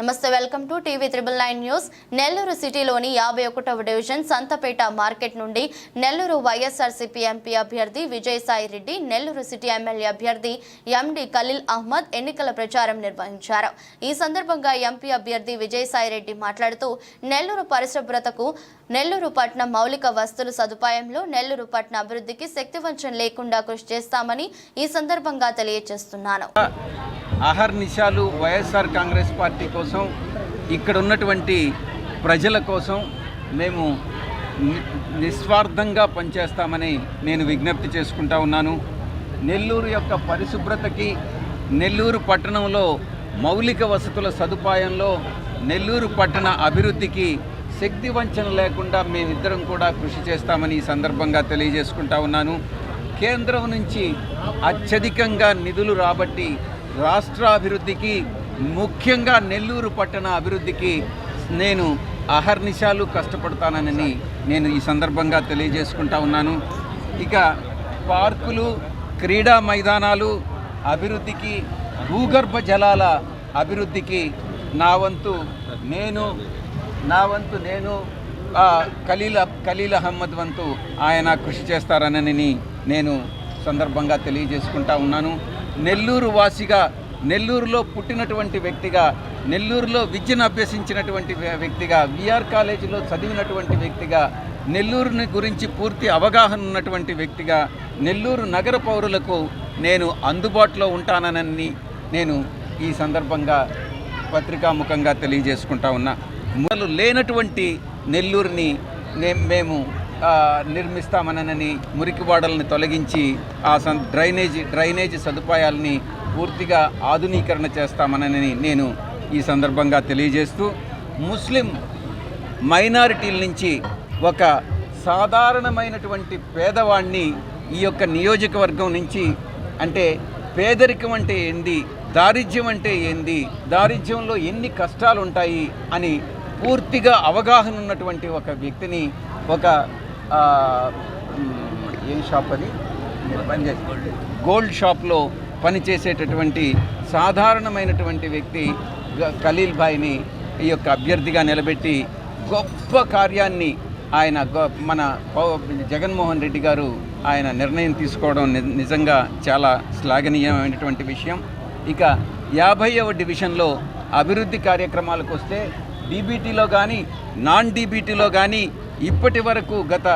నమస్తే welcome to TV triple nine news. Nellore సిటీలోని యాభై ఒకటవ డివిజన్ సంతపేట మార్కెట్ నుండి నెల్లూరు వైఎస్ఆర్సీపీ ఎంపీ అభ్యర్థి విజయసాయి రెడ్డి నెల్లూరు సిటీ ఎమ్మెల్యే అభ్యర్థి ఎండి ఖలీల్ అహ్మద్ ఎన్నికల ప్రచారం నిర్వహించారు. ఈ సందర్భంగా ఎంపీ అభ్యర్థి విజయసాయి రెడ్డి మాట్లాడుతూ నెల్లూరు పరిశుభ్రతకు నెల్లూరు పట్నం మౌలిక వస్తువుల సదుపాయంలో నెల్లూరు పట్న అభివృద్ధికి శక్తివంచం లేకుండా కృషి చేస్తామని ఈ సందర్భంగా తెలియజేస్తున్నాను. అహర్నిశాలు వైఎస్ఆర్ కాంగ్రెస్ పార్టీ కోసం ఇక్కడ ఉన్నటువంటి ప్రజల కోసం మేము ని- నిస్వార్థంగా పనిచేస్తామని నేను విజ్ఞప్తి చేసుకుంటా ఉన్నాను. నెల్లూరు యొక్క పరిశుభ్రతకి నెల్లూరు పట్టణంలో మౌలిక వసతుల సదుపాయంలో నెల్లూరు పట్టణ అభివృద్ధికి శక్తి వంచన లేకుండా మేమిద్దరం కూడా కృషి చేస్తామని ఈ సందర్భంగా తెలియజేసుకుంటా ఉన్నాను. కేంద్రం నుంచి అత్యధికంగా నిధులు రాబట్టి రాష్ట్ర అభివృద్ధికి ముఖ్యంగా నెల్లూరు పట్టణ అభివృద్ధికి నేను అహర్నిశాలు కష్టపడతానని నేను ఈ సందర్భంగా తెలియజేసుకుంటా ఉన్నాను. ఇక పార్కులు క్రీడా మైదానాలు అభివృద్ధికి భూగర్భ జలాల అభివృద్ధికి నా వంతు నేను నా వంతు నేను ఆ, ఖలీల్ ఖలీల్ అహ్మద్ వంతు ఆయన కృషి చేస్తారనని నేను సందర్భంగా తెలియజేసుకుంటా ఉన్నాను. నెల్లూరు వాసిగా నెల్లూరులో పుట్టినటువంటి వ్యక్తిగా నెల్లూరులో విద్యను అభ్యసించినటువంటి వ్యక్తిగా విఆర్ కాలేజీలో చదివినటువంటి వ్యక్తిగా నెల్లూరుని గురించి పూర్తి అవగాహన ఉన్నటువంటి వ్యక్తిగా నెల్లూరు నగర పౌరులకు నేను అందుబాటులో ఉంటానని నేను ఈ సందర్భంగా పత్రికాముఖంగా తెలియజేసుకుంటా ఉన్నా. మొదలు లేనటువంటి నెల్లూరుని మేము నిర్మిస్తామనని మురికివాడల్ని తొలగించి ఆ స డ్రైనేజీ డ్రైనేజ్ సదుపాయాలని పూర్తిగా ఆధునీకరణ చేస్తామనని నేను ఈ సందర్భంగా తెలియజేస్తూ ముస్లిం మైనారిటీల నుంచి ఒక సాధారణమైనటువంటి పేదవాణ్ణి ఈ యొక్క నియోజకవర్గం నుంచి అంటే పేదరికం అంటే ఏంది దారిద్ర్యం అంటే ఏంది దారిద్ర్యంలో ఎన్ని కష్టాలు ఉంటాయి అని పూర్తిగా అవగాహన ఉన్నటువంటి ఒక వ్యక్తిని ఒక ఏం షాప్ అది? పనిచేసే గోల్డ్ షాప్లో పనిచేసేటటువంటి సాధారణమైనటువంటి వ్యక్తి ఖలీల్ భాయ్ని ఈ యొక్క అభ్యర్థిగా నిలబెట్టి గొప్ప కార్యాన్ని ఆయన మన జగన్మోహన్ రెడ్డి గారు ఆయన నిర్ణయం తీసుకోవడం నిజంగా చాలా శ్లాఘనీయమైనటువంటి విషయం. ఇక యాభైవ డివిజన్లో అభివృద్ధి కార్యక్రమాలకు వస్తే డీబీటీలో కానీ నాన్ డీబీటీలో కానీ ఇప్పటి వరకు గత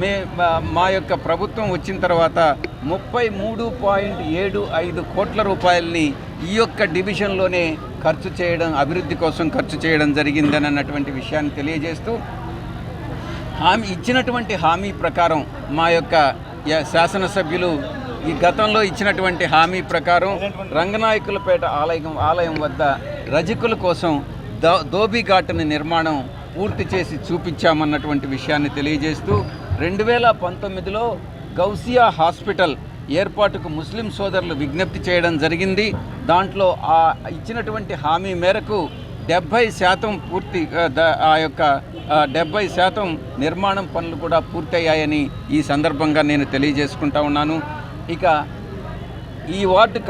మే మా- మా యొక్క ప్రభుత్వం వచ్చిన తర్వాత ముప్పై మూడు పాయింట్ ఏడు ఐదు కోట్ల రూపాయలని ఈ యొక్క డివిజన్లోనే ఖర్చు చేయడం అభివృద్ధి కోసం ఖర్చు చేయడం జరిగిందని అన్నటువంటి విషయాన్ని తెలియజేస్తూ హామీ ఇచ్చినటువంటి హామీ ప్రకారం మా యొక్క శాసనసభ్యులు ఈ గతంలో ఇచ్చినటువంటి హామీ ప్రకారం రంగనాయకులపేట ఆలయం ఆలయం వద్ద రజకుల కోసం దో దోబిఘాటుని నిర్మాణం పూర్తి చేసి చూపించామన్నటువంటి విషయాన్ని తెలియజేస్తూ రెండు వేల పంతొమ్మిదిలో గౌసియా హాస్పిటల్ ఏర్పాటుకు ముస్లిం సోదరులు విజ్ఞప్తి చేయడం జరిగింది. దాంట్లో ఆ ఇచ్చినటువంటి హామీ మేరకు డెబ్భై శాతం పూర్తి ఆ, యొక్క డెబ్బై శాతం నిర్మాణం పనులు కూడా పూర్తయ్యాయని ఈ సందర్భంగా నేను తెలియజేసుకుంటా ఉన్నాను. ఇక ఈ వార్డు